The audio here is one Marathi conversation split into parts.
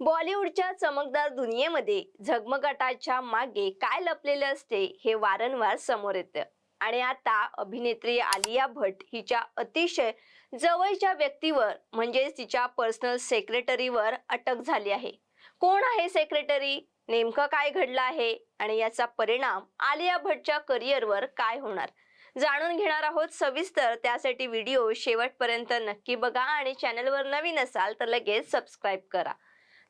बॉलिवूडच्या चमकदार दुनियेमध्ये झगमगाटाच्या मागे काय लपलेले असते हे वारंवार समोर येतं. आणि आता अभिनेत्री आलिया भट्ट हिच्या अतिशय जवळच्या व्यक्तीवर म्हणजेच तिच्या पर्सनल सेक्रेटरीवर अटक झाली आहे. कोण आहे सेक्रेटरी नेमकं काय घडलं आहे? आणि याचा परिणाम आलिया भट्टच्या करिअरवर काय होणार? जाणून घेणार आहोत सविस्तर त्यासाठी व्हिडिओ शेवटपर्यंत नक्की बघा आणि चॅनलवर नवीन असाल तर लगेच सबस्क्राईब करा.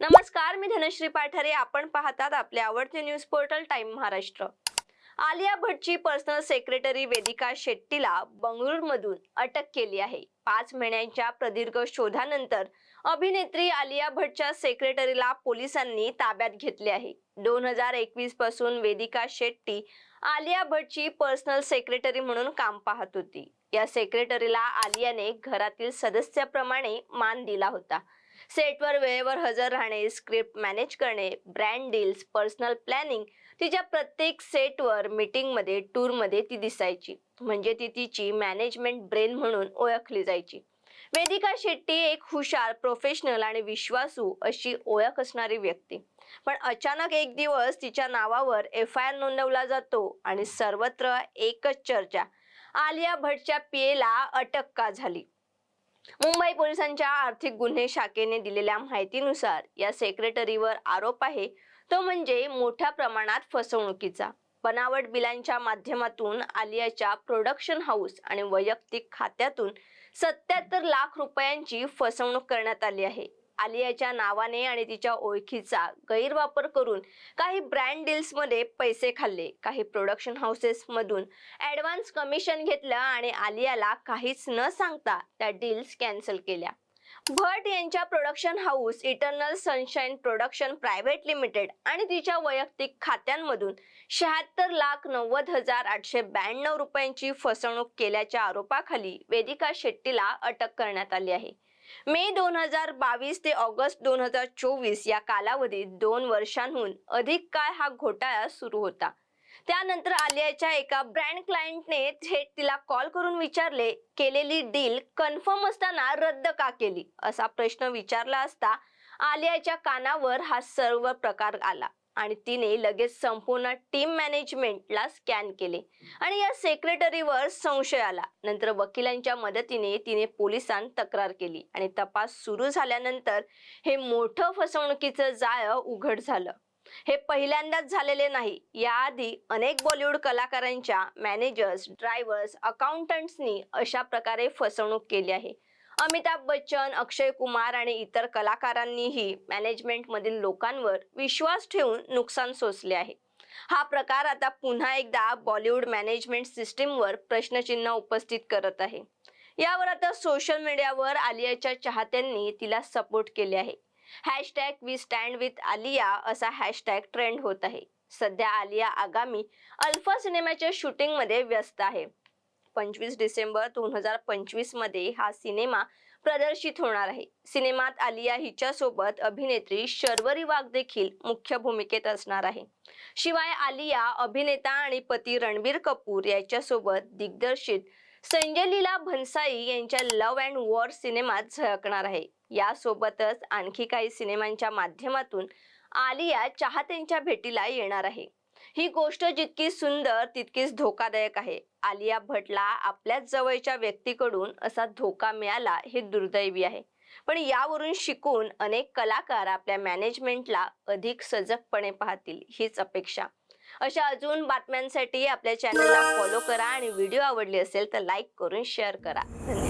नमस्कार मी धनश्री पाठारे. आपण पाहतात आपले आवडते news portal Time Maharashtra. Alia भट्टची personal secretary Vedika शेट्टीला बंगळुरूमधून अटक केली आहे. पाच महिन्यांच्या प्रदीर्घ शोधानंतर अभिनेत्री आलिया भट्टच्या सेक्रेटरीला पोलिसांनी ताब्यात घेतले आहे. दोन हजार एकवीसपासून वेदिका शेट्टी आलिया भट्टची पर्सनल सेक्रेटरी म्हणून काम पाहत होती. या सेक्रेटरीला आलियाने घरातील सदस्याप्रमाणे मान दिला होता. सेटवर वेळेवर हजर राहणे स्क्रिप्ट मॅनेज करणे ब्रँड डील्स पर्सनल प्लॅनिंग तिच्या प्रत्येक सेटवर मीटिंगमध्ये टूरमध्ये ती दिसायची. म्हणजे ती तिची मॅनेजमेंट ब्रेन म्हणून ओळखली जायची. वेदिका शेट्टी एक हुशार प्रोफेशनल आणि विश्वासू अशी ओळख असणारी व्यक्ती. पण अचानक एक दिवस तिच्या नावावर एफ आय आर नोंदवला जातो आणि सर्वत्र एकच चर्चा. आलिया भट्टच्या पिएला अटक का झाली? मुंबई पोलिसांच्या आर्थिक गुन्हे शाखेने दिलेल्या माहितीनुसार या सेक्रेटरीवर आरोप आहे तो म्हणजे मोठ्या प्रमाणात फसवणुकीचा. बनावट बिलांच्या माध्यमातून आलियाच्या प्रोडक्शन हाऊस आणि वैयक्तिक खात्यातून सत्याहत्तर लाख रुपयांची फसवणूक करण्यात आली आहे. आलियाच्या नावाने आणि तिच्या ओळखीचा गैरवापर करून काही ब्रँड डील्समध्ये पैसे खाल्ले. काही प्रोडक्शन हाऊसेसमधून ॲडव्हान्स कमिशन घेतलं आणि आलियाला काहीच न सांगता त्या डील्स कॅन्सल केल्या. भट यांच्या production house Eternal Sunshine production private limited आणि तिच्या वैयक्तिक खात्यांमधून शहात्तर लाख नव्वद हजार आठशे ब्याण्णव रुपयांची फसवणूक केल्याच्या आरोपाखाली वेदिका शेट्टीला अटक करण्यात आली आहे. मे दोन हजार बावीस ते ऑगस्ट दोन हजार चोवीस या कालावधीत दोन वर्षांहून अधिक काळ हा घोटाळा सुरू होता. त्यानंतर आलियाच्या एका ब्रँड क्लायंटने थेट तिला कॉल करून विचारले केलेली डील कन्फर्म असताना रद्द का केली? असा प्रश्न विचारला असता आलियाच्या कानावर हा सर्व प्रकार आला. आणि तिने लगेच संपूर्ण टीम मॅनेजमेंटला स्कॅन केले. आणि या सेक्रेटरीवर संशय आला. नंतर वकिलांच्या मदतीने तिने पोलिसांत तक्रार केली. आणि तपास सुरू झाल्यानंतर हे मोठं फसवणुकीचं जाळं उघड झालं. हे पहिल्यांदाच झालेले नाही. याआधी अनेक बॉलिवूड कलाकारांच्या मॅनेजर्स ड्रायव्हर्स अकाउंटंट्सनी अशा प्रकारे फसवणूक केली आहे. अमिताभ बच्चन अक्षय कुमार आणि इतर कलाकारांनीही मॅनेजमेंटमधील लोकांवर विश्वास ठेवून नुकसान सोसले आहे. हा प्रकार आता पुन्हा एकदा बॉलिवूड मॅनेजमेंट सिस्टीमवर प्रश्नचिन्ह उपस्थित करत आहे. यावर आता सोशल मीडियावर आलियाच्या चाहत्यांनी तिला सपोर्ट केले आहे. Hashtag we stand with Alia असा हॅशटॅग ट्रेंड होत आहे. सध्या आलिया आगामी अल्फा सिनेमाच्या शूटिंगमध्ये व्यस्त आहे. पंचवीस डिसेंबर दोन हजार पंचवीसमध्ये हा सिनेमा प्रदर्शित होणार आहे. सिनेमात आलिया हिच्यासोबत अभिनेत्री शर्वरी वाघ देखील मुख्य भूमिकेत असणार आहे. शिवाय आलिया अभिनेता आणि पती रणबीर कपूर याच्यासोबत दिग्दर्शित संजय लीला भन्साई यांच्या लव्ह अँड वॉर सिनेमात झळकणार आहे. यासोबतच आणखी काही सिनेमांच्या माध्यमातून आलिया चाहत्यांच्या भेटीला येणार आहे. ही गोष्ट जितकी सुंदर तितकीच धोकादायक आहे. आलिया भटला आपल्याच जवळच्या व्यक्तीकडून असा धोका मिळाला हे दुर्दैवी आहे. पण यावरून शिकून अनेक कलाकार आपल्या मॅनेजमेंटला अधिक सजगपणे पाहतील हीच अपेक्षा. अशा अजून बातम्यांसाठी आपल्या चॅनलला फॉलो करा आणि व्हिडिओ आवडली असेल तर लाईक करून शेअर करा. धन्यवाद.